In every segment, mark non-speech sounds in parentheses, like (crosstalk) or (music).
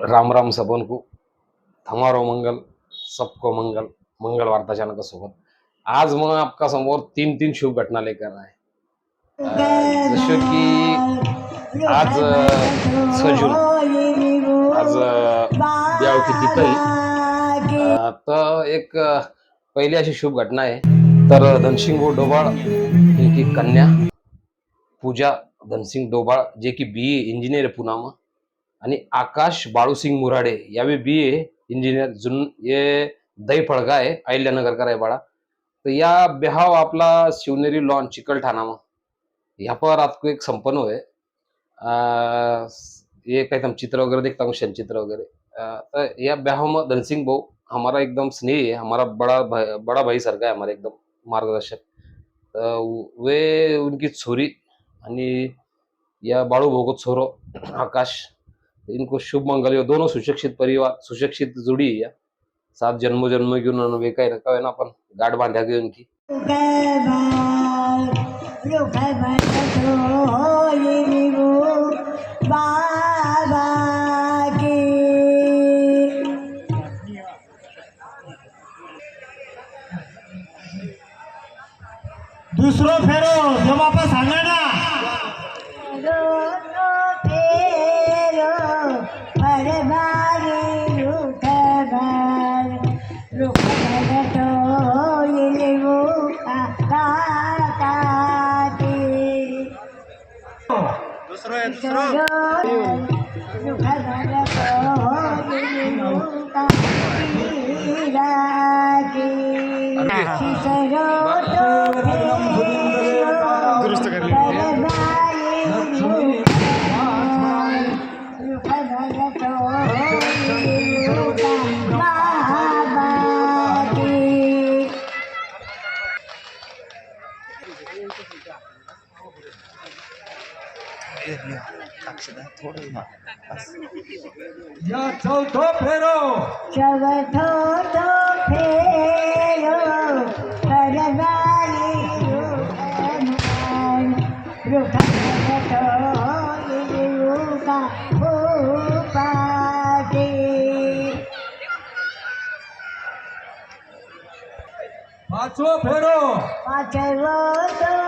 राम राम सबन को हमारो मंगल सबको मंगल मंगल वार्ता चैनल सोबत। आज मग आपका समोर तीन तीन शुभ घटना लेकर आए अं, जसं की आज अं, छ जून आज अं, ब्याव की तिथई अं, तर एक पहिली अशी शुभ घटना आहे. तर धनसिंग डोबाळ यांची कन्या. पूजा धनसिंग डोबाळ जे की बी इंजिनियर आहे पुनामा आणि आकाश बाळूसिंग मुराडे यावे बी ए इंजिनियर जुन ये दही फळगा आहे अहिल्यानगरकर आहे बाळा. तर या बिहाव आपला शिवनेरी लॉन चिकलठाणामा ह्या पर आपको एक संपन्न होय. ये काही तम चित्र वगैरह देखता हूँ चित्र वगैरह तर या ब्याह में धनसिंग भाऊ हमारा एकदम स्नेही है हमारा बड़ा भाई, बड़ा भाई सरका है हमारा एकदम मार्गदर्शक. वे उनकी छोरी आणि या बाळू भोगत छोरो आकाश इनको शुभ मंगल हो दोनों सुशिक्षित परिवार सुशिक्षित जुड़ी है या. सात जन्म जन्म घेऊन वेका वे काही नका ना अपन गाठ बांध्या घेऊन उनकी दुसरं फेरो जो बापा सांगा ना. दुसरं आहे दुसरं या चौथो फेरो. चवथो तो फेरो परवारी रुखमान रुखमतो रुका भूपाते पाचवो फेरो. पाचवो तो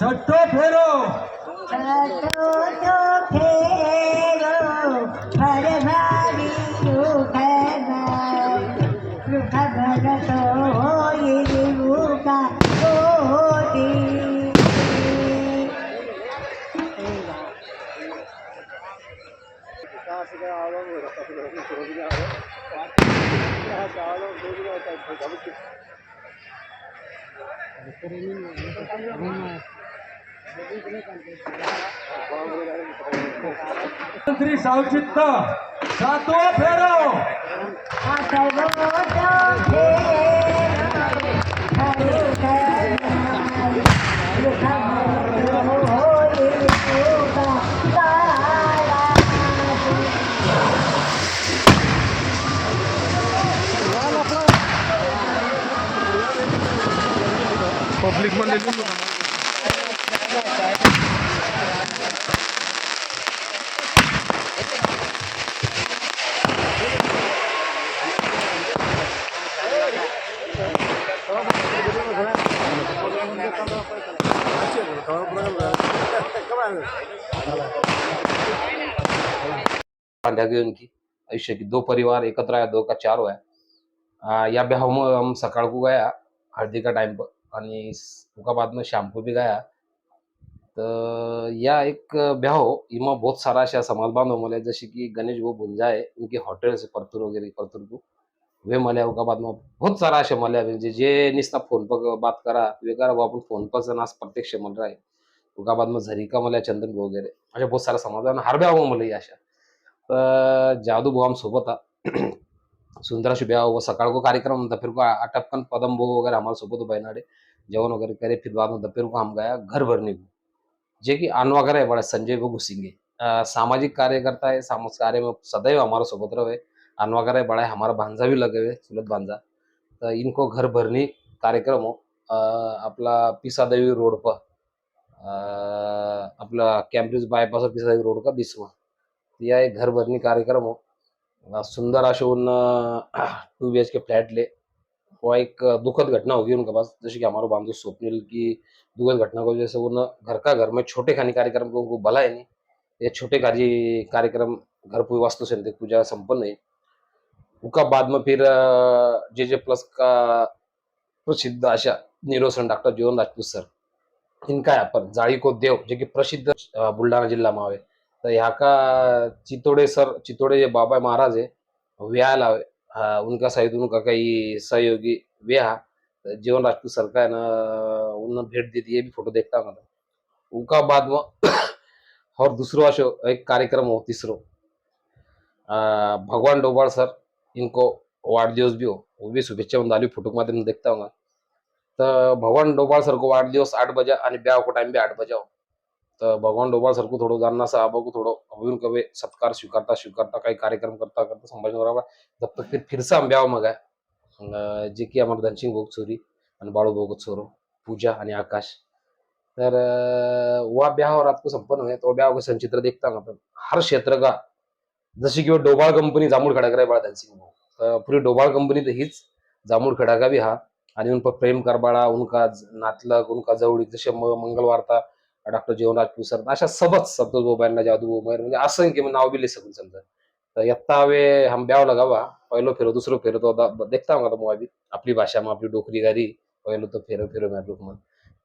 छठ्ठो फेरो. छठो तो फेरो परवारी रुखमान रुख भगतो रुका कोटी मंत्री सावचित्त सातवा फेरो. पब्लिकमध्ये बांध्या घेऊन उनकी आयुष्य की. दो परिवार एकत्र आया दो का चार हुआ आ, या ब्याह में हम सकाळ को गया हल्दी का टाइम पर. आणि उसका बाद में शाम को भी गया. तर या एक ब्याह हो इमा बहुत सारा अशा समाज बांधव मला जसे की गणेश भाऊ भुंजा आहे उनके हॉटेल्स परतूर वगैरे परतूर को. वे मला उका बाद में बहुत सारा अशा मला म्हणजे जे निस्ता फोन पर बात करा वे करा वो आपण फोन पर नाच प्रत्यक्ष मल रहा है उका बाद में झरिका मला चंदन वगैरे. अशा बहुत सारा समाज हर ब्याह हो मला अशा. तर जादू भाऊ हम सोबत था सुंदर अशी वो सकाळ को कार्यक्रम होता फिर को अटपकन पदम भोग वगैरह हमारे सोबत बैनाडे जवन वगैरह करे फिर बाद में दोपहर को हम गया घर भरने को। जे की अनवागर है बड़ा संजय भाऊ घुसिंगे। सामाजिक कार्यकर्ता है सामाजिक कार्य में सदैव हमारा सोबत रहे। अनवागर है बड़ा है हमारा भांजा भी लगे हुए चुलत भांजा। तो इनको घर भरनी कार्यक्रम हो। अ, आपला पिसादेवी रोड पर अ, आपला कॅम्ब्रिज बायपास पिसादेवी रोड का बिस्वा या एक घरभरणी कार्यक्रम हो. सुंदर असे two B H K flat ले. वो एक दुखद घटना होगी उनके पास. जैसे कि हमारे बांधु स्वप्निल की दुखद घटना को जैसे उन घर का घर में छोटे खानी कार्यक्रम को उनको भला है नहीं. ये छोटे कार्य कार्यक्रम घर पूरी वास्तु से पूजा संपन्न है. उसका बाद में फिर जे जे प्लस का प्रसिद्ध अशा निरोसन डॉक्टर जीवन राजपूत सर. इनका यहाँ पर जाड़ी को देव जे की प्रसिद्ध बुल्ढाणा बुलढाणा जिल्हा में आवे. तर ह्या का चितोड़े सर चितोड़े जे बाबा महाराज है व्या लावे उनका सहित उनका कई सहयोगी व्या जीवन राजपूत सर का है ना उन्होंने भेंट दी थी ये भी फोटो देखता हूँ उका उनका बाद में (coughs) और दुसरो असो एक कार्यक्रम हो तीसरो. भगवान डोबाळ सर इनको वाढदिवस भी हो वो भी शुभेच्छा म्हणून आली फोटो माध्यम देखता हूँ तर भगवान डोबाळ सर को वाढदिवस आठ बजा आणि ब्याह को टाइम भी आठ बजा हो. तर भगवान डोबाळसारखं थोडं जाणं असं आबा थोडं अभिन कवे सत्कार स्वीकारता स्वीकारता काही कार्यक्रम करता करता संभाषण जब तक फिर फिरसा से मग आहे. जे की आम्हाला धनसिंग भोग चोरी आणि बाळू भोग चोरो पूजा आणि आकाश. तर वा ब्याह और संपन्न हुए तो ब्याह को संचित्र देखता हूँ अपन हर क्षेत्र का जशी की डोबाळ कंपनी जांभूळ खडागरा बाळा धनसिंग भाऊ. तर पुरी डोबाळ कंपनी तर हीच जांभूळ खडागावी हा. आणि उन प्रेम करबाळा उनका नातलग उनका जवळीक जसे म- डॉक्टर जीवनराज पुसर अशा सबत सप्तोष बोबायला जादू बोबायर म्हणजे असंख्य म्हणजे नाव बिले सकून समजा. तर यत्ता वे हम ब्याव लगावा पहिलो फेरो दुसरो फेरो तो देखता हूँ तो अभी आपली भाषा में आपली डोकरी गारी पहिलो तो फेरो फेरो मैं रूप में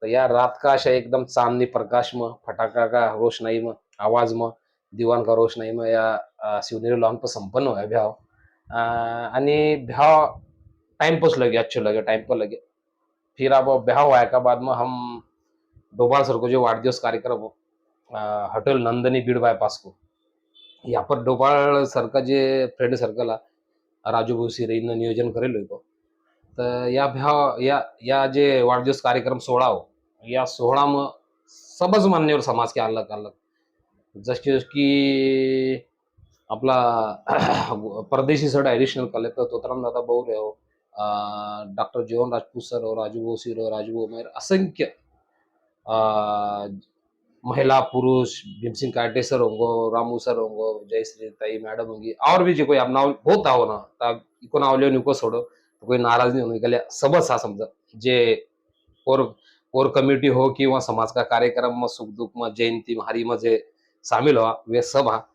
तो या रात का अशा एकदम चांदनी प्रकाश में फटाका का रोशनाई में आवाज में दिवान का रोशनाई में या शिवनेरी लॉन पर संपन्न हुआ भ्याव. अ, आणि भ्याव टाइम पास लगे अच्छे लगे टाइम पर लगे. फिर अब ब्याह हुआ का बाद में हम डोबाल सरको जे जो वाढदिवस कार्यक्रम हो नंदनी बीड बायपास को यहाँ पर डोबाळ सर का जे फ्रेंड सर्कल आहे राजू भोसीरे इनं नियोजन करेल होतो तर या भाव या या जे वाढदिवस कार्यक्रम सोहळा हो या सोहळा मग सबज मान्यवर समाज के अलग अलग जसे की आपला (clears throat) परदेशी सर ॲडिशनल कलेक्टर तोतराम दादा बौरे हो डॉक्टर जीवन राजपूत सर हो राजू भोसीर हो राजू उमेर असंख्य महिला पुरुष भीमसिंह काटे सर होंगो रामू सर होंगो जयश्री ताई मैडम होंगी और भी जो कोई आप नाव बहुत आओ ना तब इको नाव लियो निको छोड़ो तो कोई नाराज नहीं होने के लिए सबच हा समजा जे और और कमिटी हो किंवा समाज का कार्यक्रम में सुख दुख में जयंती में हरी में जे शामिल हुआ वे सब हा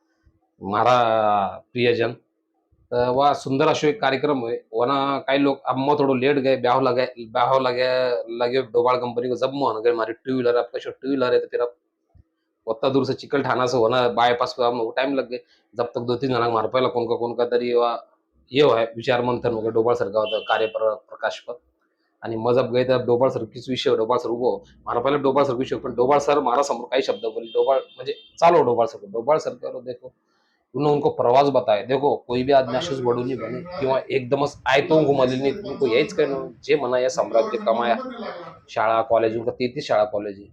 मारा प्रियजन वा सुंदर अशो एक कार्यक्रम हुए वना काही लोग अम्मा मैं थोड़ो लेट गए ब्याह लगे ब्याह लगे लगे डोबाल कंपनी को जब मैं गए. हमारी टू व्हीलर आपका टू व्हीलर है तो फिर अब उतना दूर से चिकल ठाना से होना बाईपास पे हम टाइम लग गए. जब तक दो तीन जना मार पायला कौन का कौन का तरी वा ये है विचार मंथन हो वगैरे डोबाल सर का कार्य प्रकाश पर. आणि मग जब गए तर डोबाळ सर किस विषय हो, डोबाळ सर उभो मारा पहिला डोबाळ सर विषय हो, पण डोबाळ सर मारा समोर काही शब्द बोले डोबाळ म्हणजे चालो डोबाळ सर डोबाळ सर करो देखो. उन्होंने उनको प्रवास बताए देखो कोई भी आदमी अशीच बडू नहीं बने किंवा एकदमच आयतो घुमली नाही उनको हेच काय जे म्हणा या साम्राज्य कमाया शाळा कॉलेज उनका तेहतीस शाळा कॉलेज आहे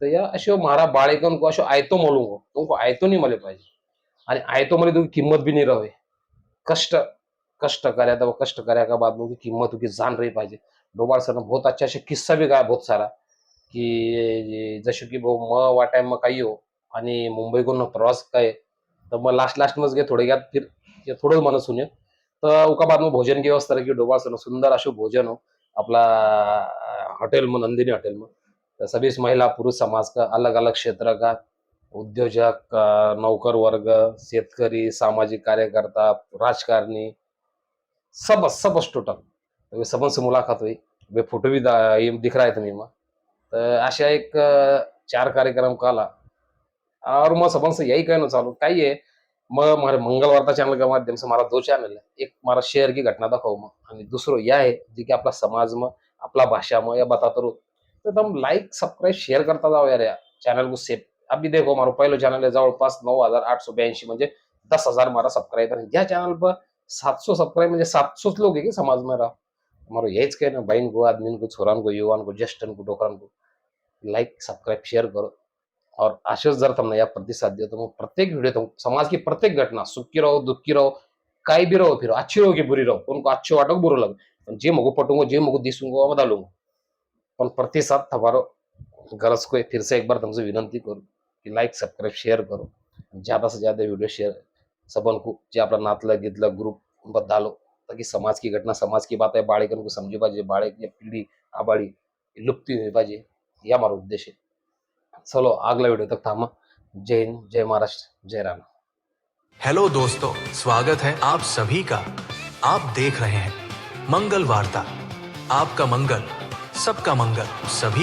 तर या अशो मारा बाळेकन उनको अशो आयतो मोलूंगो हो, तुमको आयतो नहीं मले पाहिजे. आणि आयतो मले तुमकी किंमत भी नहीं रहे कष्ट कष्ट कर्या तो कष्ट कर्या का बाद की उनकी कीमत उनकी जान रही पाहिजे. डोबाळ सर बहुत अच्छा असे किस्सा भी गाया बहुत सारा. की जसे की भाऊ म वाटाय मग काही हो आणि मुंबईकडून प्रवास काय तर मग लास्ट लास्ट मच गे थोडे घ्यात फिर थोडं मन सुने तर उका बाद में भोजन की व्यवस्था रखी डोबाळ सुंदर अशो भोजन हो. आपला होटल में नंदिनी होटल में तो सभी महिला पुरुष समाज का अलग अलग क्षेत्र का उद्योजक नौकर वर्ग शेतकरी सामाजिक कार्यकर्ता राजकारणी सब सब टोटल तो वे सबन से मुलाकात हुई. वे फोटो भी दिख रहा है तुम्हें में तो अशा एक चार कार्यक्रम काला. और मैं सबन से यही कहना चालू. काय है मैं हमारे मंगलवार्ता चैनल के माध्यम से हमारा दो चैनल है एक हमारा शेयर की घटना दाखव मग. आणि दुसरं या आहे जी की आपला समाज में आपला भाषा में या बताता रहो तो एकदम लाइक सब्सक्राइब शेयर करता जाओ यार या चैनल को सेव अभी देखो हमारा पहले चैनल है जवळपास नऊ हजार आठ सौ ब्याऐंशी म्हणजे दस हजार हमारा सब्सक्राइबर है या चैनल पर सात सौ सब्सक्राइब म्हणजे सात सौ लोग है कि समाज में रहा हमारो यहीच कहना बहन को आदमी को छोरान को युवान को ज्येष्ठन को डोकरान को लाइक सब्सक्राइब शेयर करो. और आशीष जर तुमने या प्रतिसाद दिया तो मग प्रत्येक व्हिडिओ समाज की प्रत्येक घटना सुखी रहो दुखी रहो काई भी रहो फिर अच्छी रहो कि बुरी रहो उनको अच्छे वाटो बुरो लगे। पण जे मगो पटूंगो जे मगो दिसूंगो वो डालूंगो पण प्रतिसाद हमारो गरज को फिर से एक बार तुमसे विनंती करूँ कि लाइक सब्सक्राइब शेयर करो। ज्यादा से ज्यादा वीडियो शेयर सबन को जे अपना नातला गिदला ग्रुप उनपर डालो ताकि समाज की घटना समाज की बात है बाळेकन को समझी पाहिजे बाळक या पिढी आबाडी लुप्ती हुई पाहिजे या हमारा उद्देश्य। है चलो अगला वीडियो तक थामा जय हिंद जय महाराष्ट्र जय राम. हेलो दोस्तों स्वागत है आप सभी का। आप देख रहे हैं मंगल वार्ता। आपका मंगल सबका मंगल सभी